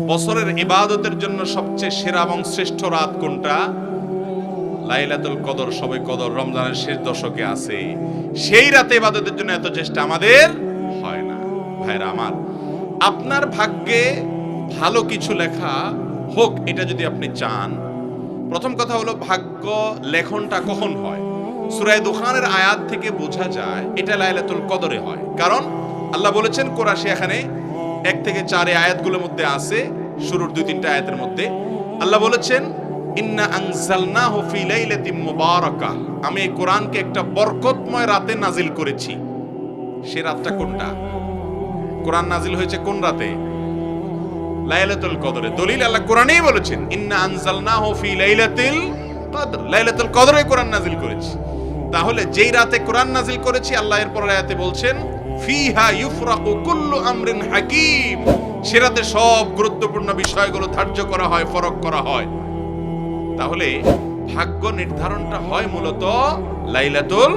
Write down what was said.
বছরের ইবাদতের জন্য সবচেয়ে সেরা এবং শ্রেষ্ঠ রাত কোনটা? লাইলাতুল কদর, সবে কদর, রমজানের শেষ দশকে আছে। সেই রাতে ইবাদতের জন্য এত চেষ্টা আমাদের হয় না। ভাইরা আমার, আপনার ভাগ্যে ভালো কিছু লেখা হোক, এটা যদি আপনি চান। প্রথম কথা হলো, ভাগ্য লেখনটা কখন হয়? সুরায় দুখানের আয়াত থেকে বোঝা যায়, এটা লাইলাতুল কদরে হয়। কারণ আল্লাহ বলেছেন, কোরআশে এখানে এক থেকে চারে আয়াতগুলোর মধ্যে আছে, শুরুর দুই তিনটা আয়াতের মধ্যে। আল্লাহ বলেছেন, ইন্না আনজালনাহু ফি লাইলাতিন মুবারাকাহ আমি এই কোরআনকে একটা বরকতময় রাতে নাজিল করেছি। সে রাতটা কোনটা? কোরআন নাজিল হয়েছে কোন রাতে? লাইলাতুল কদরে। দলিল আল্লাহ কোরআনেই বলেছেন, ইন্না আনজালনাহু ফি লাইলাতিল কদর। লাইলাতুল কদরে কোরআন নাজিল করেছি। তাহলে যেই রাতে কোরআন নাজিল করেছি, আল্লাহ এর পরের আয়াতে বলছেন ফিহা ইউফরাকু কুল্লু আমরিন হাকিম। সেরাতে সব গুরুত্বপূর্ণ বিষয়গুলো ধার্য করা হয়, ফরক করা হয়। তাহলে ভাগ্য নির্ধারণটা হয় মূলত লাইলাতুল